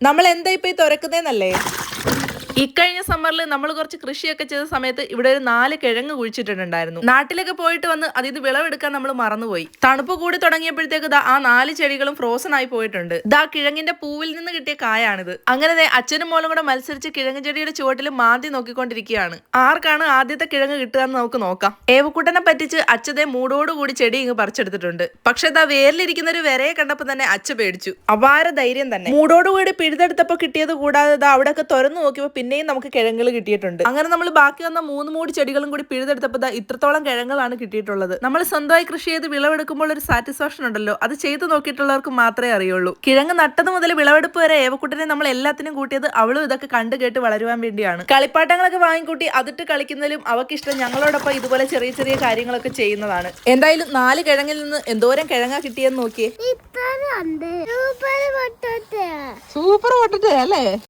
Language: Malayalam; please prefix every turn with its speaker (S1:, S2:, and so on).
S1: നമ്മൾ എന്താ ഇപ്പൊ ഈ തുറക്കുന്നേന്നല്ലേ ഇക്കഴിഞ്ഞ സമ്മറിൽ നമ്മൾ കുറച്ച് കൃഷിയൊക്കെ ചെയ്ത സമയത്ത് ഇവിടെ ഒരു നാല് കിഴങ്ങ് കുഴിച്ചിട്ടുണ്ടായിരുന്നു നാട്ടിലൊക്കെ പോയിട്ട് വന്ന് അതിന് വിളവെടുക്കാൻ നമ്മൾ മറന്നുപോയി. തണുപ്പ് കൂടി തുടങ്ങിയപ്പോഴത്തേക്ക് ആ നാല് ചെടികളും ഫ്രോസൺ ആയി പോയിട്ടുണ്ട്. ദാ കിഴങ്ങിന്റെ പൂവിൽ നിന്ന് കിട്ടിയ കായാണിത്. അങ്ങനെ അച്ഛനും മോളും കൂടെ മത്സരിച്ച് കിഴങ്ങ് ചെടിയുടെ ചുവട്ടിൽ മാന്തി നോക്കിക്കൊണ്ടിരിക്കുകയാണ്. ആർക്കാണ് ആദ്യത്തെ കിഴങ്ങ് കിട്ടുക എന്ന് നമുക്ക് നോക്കാം. ഏവക്കുട്ടനെ പറ്റിച്ച് അച്ഛതെ മൂടോടുകൂടി ചെടി ഇങ്ങ് പറിച്ചെടുത്തിട്ടുണ്ട്. പക്ഷെ ദാ വേരിലിരിക്കുന്ന ഒരു വിരയെ കണ്ടപ്പോ തന്നെ അച്ഛ പേടിച്ചു. അപാര ധൈര്യം തന്നെ. മൂടോടുകൂടി പിഴുതെടുത്തപ്പോ കിട്ടിയത് കൂടാതെ ദാ അവിടെയൊക്കെ തുറന്നു നോക്കിയപ്പോ പിന്നെയും നമുക്ക് കിഴങ്ങൾ കിട്ടിയിട്ടുണ്ട്. അങ്ങനെ നമ്മൾ ബാക്കി വന്ന മൂന്ന് മൂടി ചെടികളും കൂടി പിഴുതെടുത്തപ്പോൾ ഇത്രത്തോളം കിഴങ്ങളാണ് കിട്ടിയിട്ടുള്ളത്. നമ്മൾ സ്വന്തമായി കൃഷി ചെയ്ത് വിളവെടുക്കുമ്പോൾ ഒരു സാറ്റിസ്ഫാക്ഷൻ ഉണ്ടല്ലോ. അത് ചെയ്തു നോക്കിയിട്ടുള്ളവർക്ക് മാത്രമേ അറിയുള്ളൂ. കിഴങ്ങ് നട്ടത് മുതൽ വിളവെടുപ്പ് വരെ ഏവക്കുട്ടിനെ നമ്മൾ എല്ലാത്തിനും കൂട്ടിയത് അവളും ഇതൊക്കെ കണ്ടു കേട്ട് വളരുവാൻ വേണ്ടിയാണ്. കളിപ്പാട്ടങ്ങളൊക്കെ വാങ്ങിക്കൂട്ടി അതിട്ട് കളിക്കുന്നതിലും അവക്കിഷ്ടം ഞങ്ങളോടൊപ്പം ഇതുപോലെ ചെറിയ ചെറിയ കാര്യങ്ങളൊക്കെ ചെയ്യുന്നതാണ്. എന്തായാലും നാല് കിഴങ്ങിൽ നിന്ന് എന്തോരം കിഴങ്ങ കിട്ടിയെന്ന് നോക്കിയേ.
S2: സൂപ്പർ പൊട്ടത്തെ
S1: അല്ലേ?